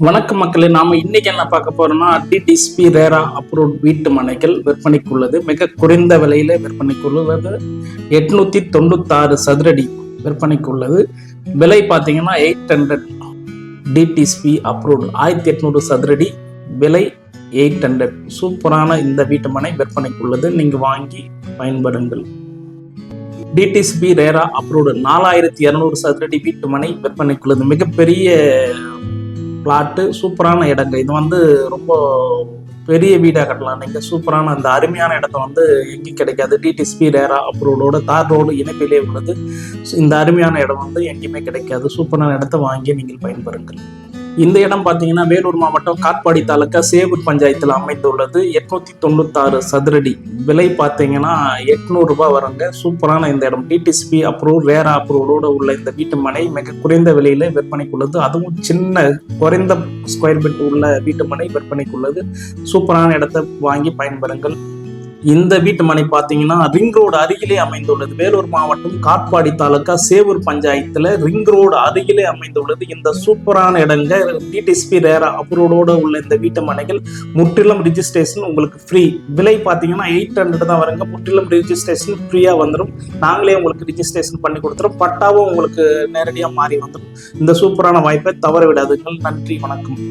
வணக்கம் மக்களே நாம இன்னைக்கு என்ன பார்க்க போறோம்னா டிடிஸ்பி ரேரா அப்ரூவ்ட் வீட்டு மனைகள் விற்பனைக்குள்ளது. மிக குறைந்த விலையில விற்பனைக்குள்ளது. எட்நூத்தி தொண்ணூத்தாறு சதுரடி விற்பனைக்குள்ளது. விலை பார்த்தீங்கன்னா எயிட் ஹண்ட்ரட் டிடிஸ்பி அப்ரூவ்ட் ஆயிரத்தி எட்நூறு சதுரடி விலை எயிட் ஹண்ட்ரட் சூப்பரான இந்த வீட்டு மனை விற்பனைக்குள்ளது. நீங்க வாங்கி பயன்படுங்கள். டிடிஸ்பி ரேரா அப்ரூவ்டு நாலாயிரத்தி இரநூறு சதுரடி வீட்டு மனை விற்பனைக்குள்ளது. மிகப்பெரிய பிளாட்டு சூப்பரான இடங்க இது வந்து ரொம்ப பெரிய வீடாக கட்டலாம். நீங்கள் சூப்பரான அந்த அருமையான இடத்த வந்து எங்கேயும் கிடைக்காது. டிடிஸ்பி ரேரா அப்ரூவோட தார் ரோடு இணைப்பிலே உள்ளது. இந்த அருமையான இடம் வந்து எங்கேயுமே கிடைக்காது. சூப்பரான இடத்த வாங்கி நீங்கள் பயன்பெறுங்கள். இந்த இடம் பார்த்தீங்கன்னா வேலூர் மாவட்டம் காட்பாடி தாலுக்கா சேவூர் பஞ்சாயத்தில் அமைந்துள்ளது. எட்நூத்தி தொண்ணூத்தாறு சதுரடி விலை பார்த்தீங்கன்னா எட்நூறு ரூபாய் வருங்க. சூப்பரான இந்த இடம். டிடிசிபி அப்ரூவ் வேற அப்ரூவோட உள்ள இந்த வீட்டு மனை மிக குறைந்த விலையில விற்பனைக்குள்ளது. அதுவும் சின்ன குறைந்த ஸ்கொயர் ஃபீட் உள்ள வீட்டு மனை விற்பனைக்குள்ளது. சூப்பரான இடத்தை வாங்கி பயன்பெறுங்கள். இந்த வீட்டு மனை பார்த்தீங்கன்னா ரிங் ரோடு அருகிலே அமைந்துள்ளது. வேலூர் மாவட்டம் காட்பாடி தாலுக்கா சேவூர் பஞ்சாயத்தில் ரிங் ரோடு அருகிலே அமைந்துள்ளது. இந்த சூப்பரான இடங்க டிடிஎஸ்பி ரேரா அப்ரூவோட உள்ள இந்த வீட்டு மனைகள் முற்றிலும் ரிஜிஸ்ட்ரேஷன் உங்களுக்கு ஃப்ரீ விலை பார்த்தீங்கன்னா எயிட் ஹண்ட்ரட் தான் வருங்க. முற்றிலும் ரிஜிஸ்ட்ரேஷன் ஃப்ரீயாக வந்துடும் நாங்களே உங்களுக்கு ரிஜிஸ்ட்ரேஷன் பண்ணி கொடுத்துரும் பட்டாவும் உங்களுக்கு நேரடியாக மாறி வந்துடும் இந்த சூப்பரான வாய்ப்பை தவற விடாதுங்கள் நன்றி வணக்கம்.